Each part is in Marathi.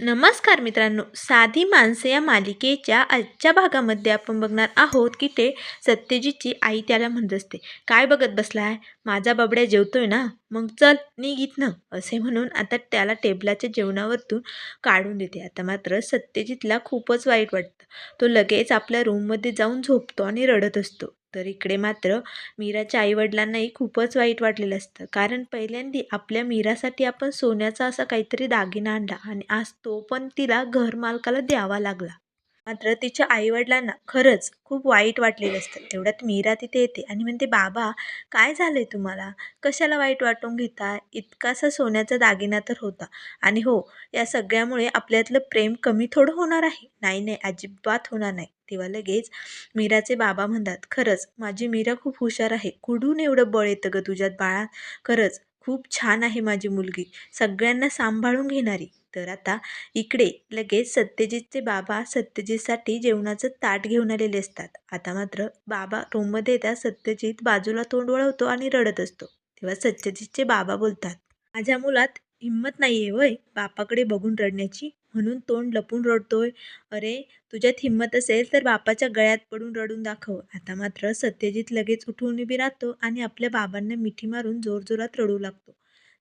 नमस्कार मित्रांनो साधी माणसं या मालिकेच्या आजच्या भागामध्ये आपण बघणार आहोत की ते सत्यजितची आई त्याला म्हणत असते काय बघत बसलाय? माझा बबड्या जेवतोय ना? मग चल निघित ना असे म्हणून आता त्याला टेबलाच्या जेवणावरतून काढून देते. आता मात्र सत्यजितला खूपच वाईट वाटतं. तो लगेच आपल्या रूममध्ये जाऊन झोपतो आणि रडत असतो. तर इकडे मात्र मीराच्या आईवडिलांनाही खूपच वाईट वाटलेलं असतं. कारण पहिल्यांदी आपल्या मीरासाठी आपण सोन्याचा असा काहीतरी दागिना आणला आणि आज तो पण तिला घरमालकाला द्यावा लागला. मात्र तिच्या आईवडिलांना खरंच खूप वाईट वाटलेलं असतं. तेवढ्यात मीरा तिथे येते आणि म्हणते बाबा काय झालंय तुम्हाला? कशाला वाईट वाटून घेता? इतकासा सोन्याचा दागिना तर होता. आणि हो या सगळ्यामुळे आपल्यातलं प्रेम कमी थोडं होणार आहे. नाही नाही अजिबात होणार नाही. तेव्हा लगेच मीराचे बाबा म्हणतात खरंच माझी मीरा खूप हुशार आहे. कुठून एवढं बळ येतं ग तुझ्यात? बाळा खरंच खूप छान आहे माझी मुलगी. सगळ्यांना सांभाळून घेणारी. तर आता इकडे लगेच सत्यजितचे बाबा सत्यजितसाठी जेवणाचं ताट घेऊन आलेले असतात. आता मात्र बाबा रूममध्ये येतात सत्यजित बाजूला तोंड वळवतो आणि रडत असतो. तेव्हा सत्यजितचे बाबा बोलतात माझ्या मुलात हिंमत नाही आहे वय बापाकडे बघून रडण्याची. म्हणून तोंड लपून रडतोय. अरे तुझ्यात हिंमत असेल तर बापाच्या गळ्यात पडून रडून दाखव. आता मात्र सत्यजित लगेच उठून उभी राहतो आणि आपल्या बाबांना मिठी मारून जोरजोरात रडू लागतो.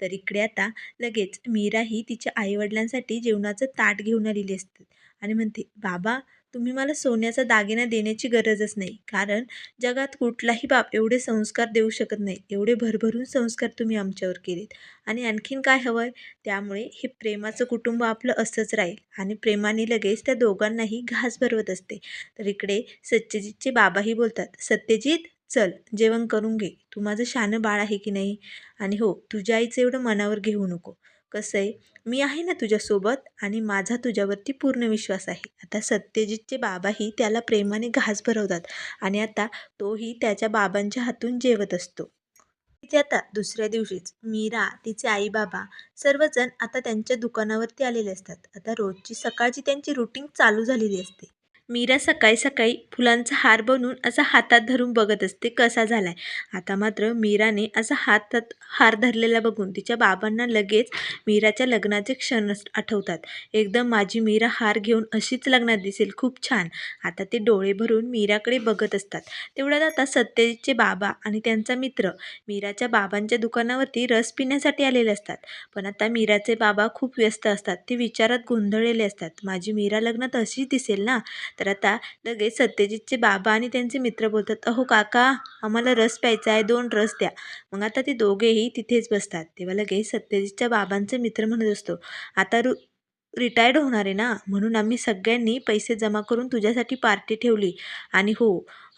तर इकडे आता लगेच मीराही तिच्या आईवडिलांसाठी जेवणाचं ताट घेऊन आलेली असते. आणि म्हणते बाबा तुम्ही मला सोन्याचा दागिना देण्याची गरजच नाही. कारण जगात कुठलाही बाप एवढे संस्कार देऊ शकत नाही. एवढे भरभरून संस्कार तुम्ही आमच्यावर केलेत. आणि आणखीन काय हवं आहे त्यामुळे हे प्रेमाचं कुटुंब आपलं असंच राहील. आणि प्रेमाने लगेच त्या दोघांनाही घास भरवत असते. तर इकडे सत्यजितचे बाबाही बोलतात सत्यजित चल जेवण करून घे. तू माझं शानं बाळ आहे की नाही? आणि हो तुझ्या आईचं एवढं मनावर घेऊ नको. कसं आहे? मी आहे ना तुझ्यासोबत आणि माझा तुझ्यावरती पूर्ण विश्वास आहे. आता सत्यजितचे बाबाही त्याला प्रेमाने घास भरवतात आणि आता तोही त्याच्या बाबांच्या हातून जेवत असतो. तिथे आता दुसऱ्या दिवशीच मीरा तिचे आई बाबा सर्वजण आता त्यांच्या दुकानावरती आलेले असतात. आता रोजची सकाळची त्यांची रुटीन चालू झालेली असते. मीरा सकाळी सकाळी फुलांचा हार बनवून असा हातात धरून बघत असते कसा झालाय? आता मात्र मीराने असा हातात हार धरलेला बघून तिच्या बाबांना लगेच मीराच्या लग्नाचे क्षण आठवतात. एकदम माझी मीरा हार घेऊन अशीच लग्नात दिसेल खूप छान. आता ते डोळे भरून मीराकडे बघत असतात. तेवढ्यात आता सत्यजितचे बाबा आणि त्यांचा मित्र मीराच्या बाबांच्या दुकानावरती रस पिण्यासाठी आलेले असतात. पण आता मीराचे बाबा खूप व्यस्त असतात. ते विचारात गोंधळलेले असतात. माझी मीरा लग्नात अशीच दिसेल ना? तर आता लगेच सत्यजितचे बाबा आणि त्यांचे मित्र बोलतात अहो काका आम्हाला रस प्यायचा आहे दोन रस द्या. मग आता ते दोघेही तिथेच बसतात. तेव्हा लगेच सत्यजितच्या बाबांचे मित्र म्हणत असतो आता रु रिटायर्ड होणार आहे ना? म्हणून आम्ही सगळ्यांनी पैसे जमा करून तुझ्यासाठी पार्टी ठेवली. आणि हो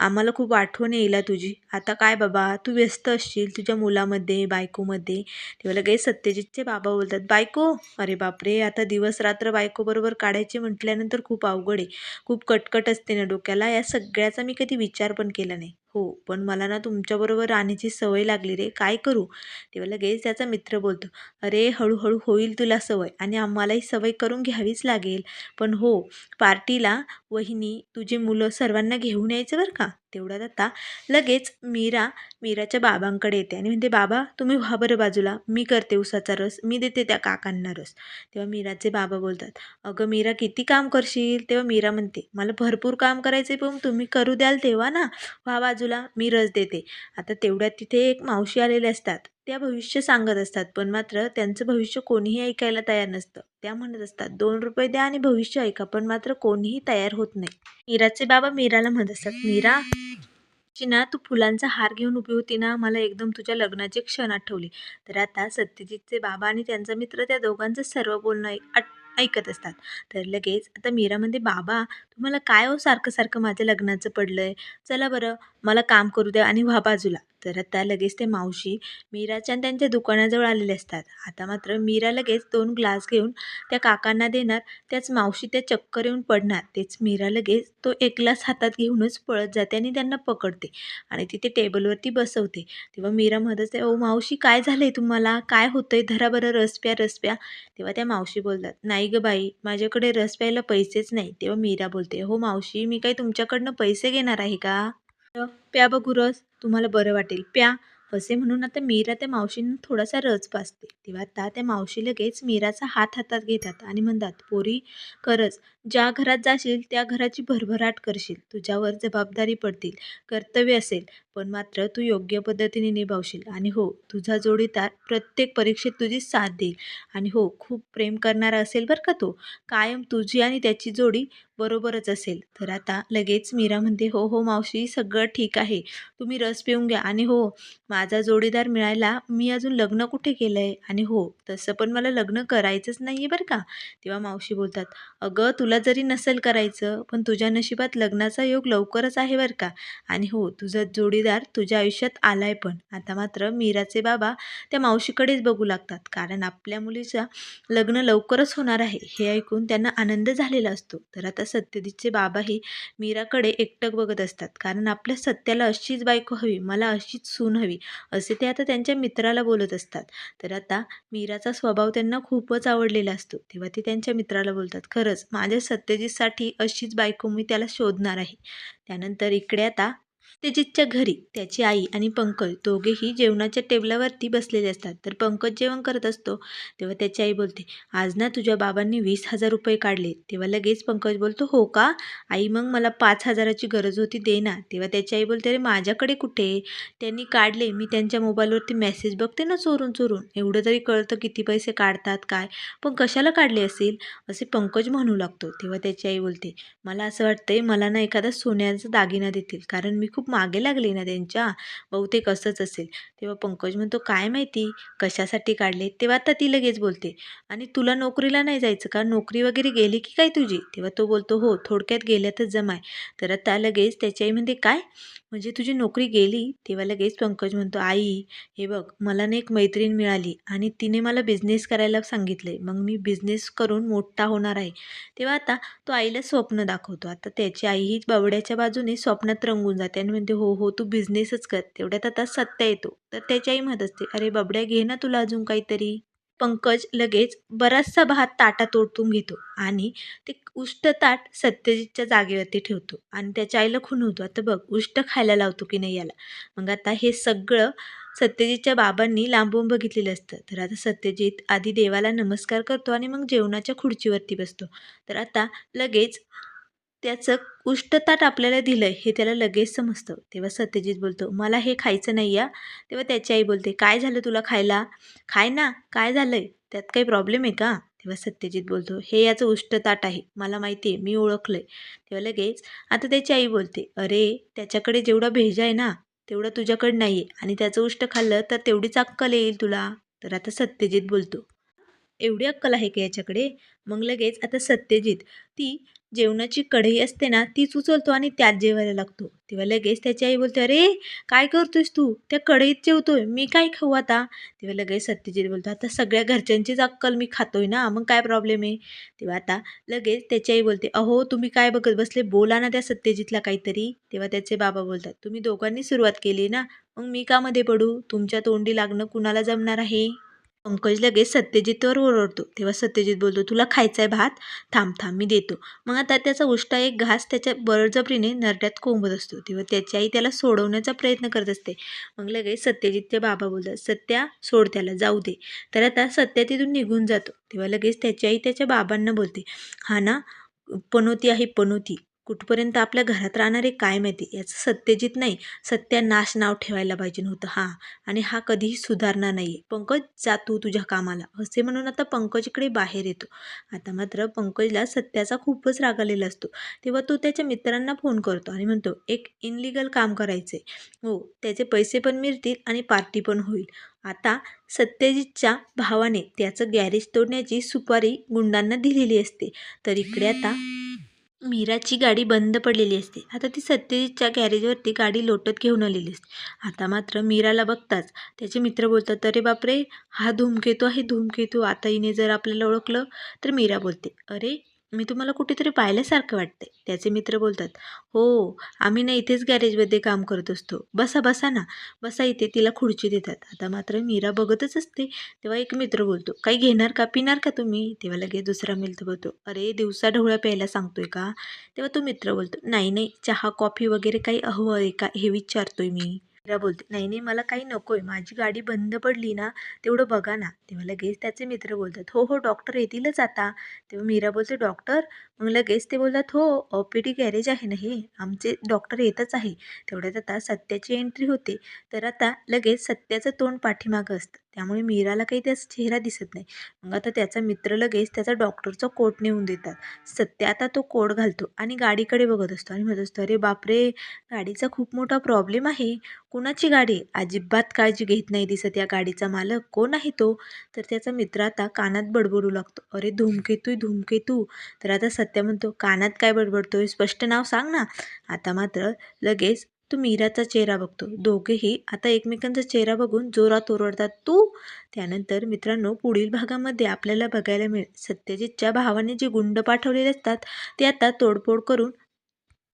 आम्हाला खूप आठवण येईल तुझी. आता काय बाबा तू व्यस्त असशील तुझ्या मुलामध्ये बायकोमध्ये. तेव्हा लगेच सत्यजितचे बाबा बोलतात बायको अरे बापरे आता दिवस रात्र बायकोबरोबर काढायचे म्हटल्यानंतर खूप अवघड आहे. खूप कटकट असते ना डोक्याला. या सगळ्याचा मी कधी विचार पण केला नाही. हो पण मला ना तुमच्याबरोबर राहण्याची सवय लागली रे. काय करू? तेव्हा लगेच त्याचा मित्र बोलतो. अरे हळूहळू होईल तुला सवय आणि आम्हालाही सवय करून घ्यावीच लागेल. पण हो पार्टीला वहिनी तुझी मुलं सर्वांना घेऊन यायचं बरं का? तेवढ्यात आता लगेच मीरा मीराच्या बाबांकडे येते आणि म्हणते बाबा तुम्ही व्हा बरं बाजूला. मी करते उसाचा रस. मी देते त्या काकांना रस. तेव्हा मीराचे बाबा बोलतात अगं मीरा किती काम करशील? तेव्हा मीरा म्हणते मला भरपूर काम करायचे पण तुम्ही करू द्याल तेव्हा ना. व्हा बाजूला. मी रस देते. आता तेवढ्यात तिथे एक मावशी आलेले असतात. त्या भविष्य सांगत असतात. पण मात्र त्यांचं भविष्य कोणीही ऐकायला तयार नसतं. त्या म्हणत असतात दोन रुपये द्या आणि भविष्य ऐका पण मात्र कोणीही तयार होत नाही. मीराचे बाबा मीराला म्हणत असतात मीरा ना तू फुलांचा हार घेऊन उभी होती ना मला एकदम तुझ्या लग्नाचे क्षण आठवले. तर आता सत्यजितचे बाबा आणि त्यांचा मित्र त्या दोघांचं सर्व बोलणं ऐकत असतात. तर लगेच आता मीरा म्हणते बाबा तुम्हाला काय हो सारखं सारखं माझ्या लग्नाचं पडलं आहे चला बरं मला काम करू द्या आणि व्हा बाजूला. तर आता लगेच ते मावशी मीराच्या आणि त्यांच्या दुकानाजवळ आलेले असतात. आता मात्र मीरा लगेच दोन ग्लास घेऊन त्या काकांना देणार त्याच मावशी त्या चक्कर येऊन पडणार. तेच मीरा लगेच तो एक ग्लास हातात घेऊनच पळत जाते आणि त्यांना पकडते आणि तिथे टेबलवरती बसवते. तेव्हा मीरा म्हणत ओ मावशी काय झालं आहे तुम्हाला? काय होतं आहे धरा बरं रस प्या रस प्या. तेव्हा त्या मावशी बोलतात नाही ग बाई माझ्याकडे रस प्यायला पैसेच नाही. तेव्हा मीरा बोलते हो मावशी मी काही तुमच्याकडनं पैसे घेणार आहे का? प्या बघू रस. तुम्हाला बरं वाटेल. प्या. असे म्हणून आता मीरा त्या मावशींना थोडासा रच पाजते. तेव्हा आता त्या मावशी लगेच मीराचा हात हातात घेतात आणि म्हणतात पोरी करच ज्या घरात जाशील त्या घराची भरभराट करशील. तुझ्यावर जबाबदारी पडतील. कर्तव्य असेल पण मात्र तू योग्य पद्धतीने निभावशील. आणि हो तुझा जोडीदार प्रत्येक परीक्षेत तुझी साथ देईल. आणि हो खूप प्रेम करणारा असेल बरं का तो. कायम तुझी आणि त्याची जोडी बरोबरच असेल. तर आता लगेच मीरा म्हणते हो हो मावशी सगळं ठीक आहे. तुम्ही रस पिऊन घ्या. आणि हो माझा जोडीदार मिळायला मी अजून लग्न कुठे केलं आहे आणि हो तसं पण मला लग्न करायचंच नाही आहे बरं का. तेव्हा मावशी बोलतात अगं तुला जरी नसेल करायचं पण तुझ्या नशिबात लग्नाचा योग लवकरच आहे बरं का. आणि हो तुझा जोडीदार तुझ्या आयुष्यात आलाय पण. आता मात्र मीराचे बाबा त्या मावशीकडेच बघू लागतात. कारण आपल्या मुलीचा लग्न लवकरच होणार आहे. हे ऐकून त्यांना आनंद झालेला असतो. तर आता सत्यजितचे बाबाही मीराकडे एकटक बघत असतात. कारण आपल्या सत्याला अशीच बायको हवी मला अशीच सून हवी असे ते आता त्यांच्या मित्राला बोलत असतात. तर आता मीराचा स्वभाव त्यांना खूपच आवडलेला असतो. तेव्हा ते त्यांच्या मित्राला बोलतात खरंच माझ्या सत्यजितसाठी अशीच बायको मी त्याला शोधणार आहे. त्यानंतर इकडे आता सत्यजितच्या घरी त्याची आई आणि पंकज दोघेही जेवणाच्या टेबलावरती बसलेले असतात. तर पंकज जेवण करत असतो तेव्हा त्याची आई बोलते आज ना तुझ्या बाबांनी वीस हजार रुपये काढले. तेव्हा लगेच पंकज बोलतो हो का? आई मग मला पाच हजाराची गरज होती दे ना. तेव्हा त्याची आई बोलते अरे माझ्याकडे कुठे त्यांनी काढले मी त्यांच्या मोबाईलवरती मेसेज बघते ना चोरून चोरून. एवढं तरी कळतं किती पैसे काढतात काय? पण कशाला काढले असेल? असे पंकज म्हणू लागतो. तेव्हा त्याची आई बोलते मला असं वाटतंय मला ना एखादा सोन्याचा दागिना देतील कारण मी खूप मागे लागले ना त्यांच्या. बहुतेक असंच असेल. तेव्हा पंकज म्हणतो काय माहिती कशासाठी काढले? तेव्हा आता ती लगेच बोलते आणि तुला नोकरीला नाही जायचं का? नोकरी वगैरे गेली की काय तुझी? तेव्हा तो बोलतो हो थोडक्यात गेल्यातच जमाय. तर आता लगेच त्याची आई म्हणते काय? म्हणजे तुझी नोकरी गेली? तेव्हा लगेच पंकज म्हणतो आई हे बघ मला ना एक मैत्रीण मिळाली आणि तिने मला बिझनेस करायला सांगितले मग मी बिझनेस करून मोठा होणार आहे. तेव्हा आता तो आईला स्वप्न दाखवतो. आता त्याची आई ही बावड्याच्या बाजूने स्वप्नात रंगून जाते आणि म्हणते हो हो तू बिझनेसच कर. तेवढ्यात आता सत्या येतो. तर त्याची आई म्हणत असते अरे बाबड्या घे ना तुला अजून काहीतरी. पंकज लगेच बराचसा भात ताटात ओतून घेतो आणि ते उष्ट ताट सत्यजितच्या जागेवरती ठेवतो आणि त्याच्या आईला खुनवतो आता बघ उष्ट खायला लावतो की नाही याला? मग आता हे सगळं सत्यजितच्या बाबांनी लांबून बघितलेलं असतं. तर आता सत्यजित आधी देवाला नमस्कार करतो आणि मग जेवणाच्या खुर्चीवरती बसतो. तर आता लगेच त्याचं उष्टताट आपल्याला दिलं आहे हे त्याला लगेच समजतं. तेव्हा सत्यजित बोलतो मला हे खायचं नाही या. तेव्हा त्याची आई बोलते काय झालं तुला खायला? खाय ना काय झालं आहे त्यात काही प्रॉब्लेम आहे का? तेव्हा सत्यजित बोलतो हे याचं उष्टताट आहे मला माहिती आहे मी ओळखलं आहे तेव्हा लगेच आता त्याची आई बोलते अरे त्याच्याकडे जेवढा भेजा आहे ना तेवढा तुझ्याकडे नाही आहे आणि त्याचं उष्ट खाल्लं तर तेवढीच अक्कल येईल तुला. तर आता सत्यजित बोलतो एवढी अक्कल आहे का याच्याकडे? मग लगेच आता सत्यजित ती जेवणाची कढई असते ना तीच उचलतो आणि त्यात जेवायला लागतो. तेव्हा लगेच त्याची आई बोलते अरे काय करतोयस तू? त्या कढईत जेवतोय मी काय खाऊ आता? तेव्हा लगेच सत्यजित बोलतो आता सगळ्या घरच्यांचीच अक्कल मी खातोय ना मग काय प्रॉब्लेम आहे? तेव्हा आता लगेच त्याची आई बोलते अहो तुम्ही काय बघत बसले? बोला ना त्या सत्यजितला काहीतरी. तेव्हा त्याचे बाबा बोलतात तुम्ही दोघांनी सुरुवात केली ना मग मी का मध्ये पडू? तुमच्या तोंडी लागणं कुणाला जमणार आहे? पंकज लगेच सत्यजितवर ओरडतो. तेव्हा सत्यजित बोलतो तुला खायचा आहे भात? थांब थांब मी देतो. मग आता त्याचा उष्टा एक घास त्याच्या बळजबरीने नरड्यात कोंबत असतो. तेव्हा त्याची आई त्याला सोडवण्याचा प्रयत्न करत असते. मग लगेच सत्यजितचे बाबा बोलतात सत्या सोड त्याला जाऊ दे. तर आता सत्या तिथून निघून जातो. तेव्हा लगेच त्याची आई त्याच्या बाबांना बोलते हा ना पनोती आहे पनोती. कुठपर्यंत आपल्या घरात राहणारे काय माहिती? याचं सत्यजित नाही. सत्यानाश नाव ठेवायला पाहिजे नव्हतं. हां. आणि हा कधीही सुधारणार नाही आहे पंकज जा तू तुझ्या कामाला. असे म्हणून आता पंकज इकडे बाहेर येतो. आता मात्र पंकजला सत्याचा खूपच राग आलेला असतो. तेव्हा तो त्याच्या मित्रांना फोन करतो आणि म्हणतो एक इनलिगल काम करायचं आहे हो त्याचे पैसे पण मिळतील आणि पार्टी पण होईल. आता सत्यजितच्या भावाने त्याचं गॅरेज तोडण्याची सुपारी गुंडांना दिलेली असते. तर इकडे आता मीराची गाडी बंद पडलेली असते. आता ती सत्यजितच्या गॅरेजवरती गाडी लोटत घेऊन आलेली असते. आता मात्र मीराला बघताच त्याचे मित्र बोलतात अरे बापरे हा धूमकेतू आहे धूमकेतू. आता हिने जर आपल्याला ओळखलं तर मीरा बोलते. अरे मी तुम्हाला कुठेतरी पाहिल्यासारखं वाटते त्याचे मित्र बोलतात हो आम्ही ना इथेच गॅरेजमध्ये काम करत असतो. बसा बसा ना. बसा इथे तिला खुर्ची देतात. आता मात्र मीरा बघतच असते. तेव्हा एक मित्र बोलतो काही घेणार का? पिणार का तुम्ही? तेव्हा लगेच दुसरा मित्र बोलतो अरे दिवसा ढवळ्या प्यायला सांगतोय का? तेव्हा तो मित्र बोलतो नाही नाही. चहा कॉफी वगैरे काही हवं आहे का? हे विचारतोय मी. मीरा बोलते नाही नाही मला काही नको आहे माझी गाडी बंद पडली ना तेवढं बघा ना. तेव्हा लगेच त्याचे मित्र बोलतात हो हो डॉक्टर येतीलच आता. तेव्हा मीरा बोलते डॉक्टर मग लगेच ते बोलतात हो ओ पी डी गॅरेज आहे ना हे? आमचे डॉक्टर येतच आहे. तेवढ्यात आता सत्याची एंट्री होते. तर आता लगेच सत्याचं तोंड पाठीमागं असतं. त्यामुळे मीराला काही त्याचा चेहरा दिसत नाही. मग आता त्याचा मित्र लगेच त्याचा डॉक्टरचा कोट नेऊन देतात. सत्य आता तो कोट घालतो आणि गाडीकडे बघत असतो आणि म्हणत असतो अरे बापरे! गाडीचा खूप मोठा प्रॉब्लेम आहे. कुणाची गाडी अजिबात काळजी घेत नाही दिसत या गाडीचा मालक. कोण आहे तो? तर त्याचा मित्र आता कानात बडबडू लागतो. अरे धूमकेतू धूमकेतू. तर आता सत्य म्हणतो कानात काय बडबडतोय? स्पष्ट नाव सांग ना. आता मात्र लगेच तो मीराचा चेहरा बघतो. दोघेही आता एकमेकांचा चेहरा बघून जोरात ओरडतात तू? त्यानंतर मित्रांनो पुढील भागामध्ये आपल्याला बघायला मिळेल. सत्यजितच्या भावाने जे गुंड पाठवलेले असतात ते आता तोडफोड करून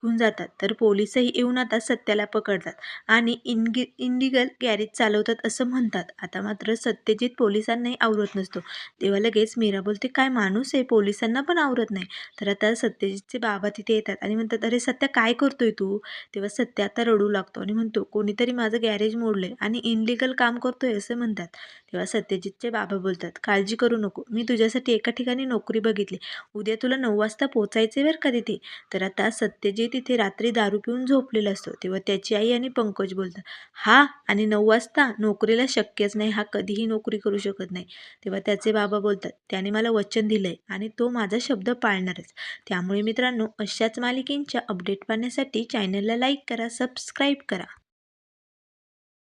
होऊन जातात. तर पोलिसही येऊन आता सत्याला पकडतात आणि इनगि इंडिगल गॅरेज चालवतात असं म्हणतात. आता मात्र सत्यजित पोलिसांनाही आवरत नसतो. तेव्हा लगेच मीरा बोलते काय माणूस आहे? पोलिसांना पण आवरत नाही. तर आता सत्यजितचे बाबा तिथे येतात आणि म्हणतात अरे सत्या काय करतोय तू? तेव्हा सत्य आता रडू लागतो आणि म्हणतो कोणीतरी माझं गॅरेज मोडलंय आणि इनलिगल काम करतोय असं म्हणतात. तेव्हा सत्यजितचे बाबा बोलतात काळजी करू नको मी तुझ्यासाठी एका ठिकाणी नोकरी बघितली. उद्या तुला नऊ वाजता पोचायचे बरं का तिथे? तर आता सत्यजित तिथे रात्री दारू पिऊन झोपलेला असतो. तेव्हा त्याची आई आणि पंकज बोलतात हा आणि नऊ वाजता नोकरीला शक्यच नाही हा कधीही नोकरी करू शकत नाही. तेव्हा त्याचे बाबा बोलतात त्याने मला वचन दिलं आहे आणि तो माझा शब्द पाळणारच. त्यामुळे मित्रांनो अशाच मालिकेंच्या अपडेट पाहण्यासाठी चॅनलला लाईक करा सबस्क्राईब करा.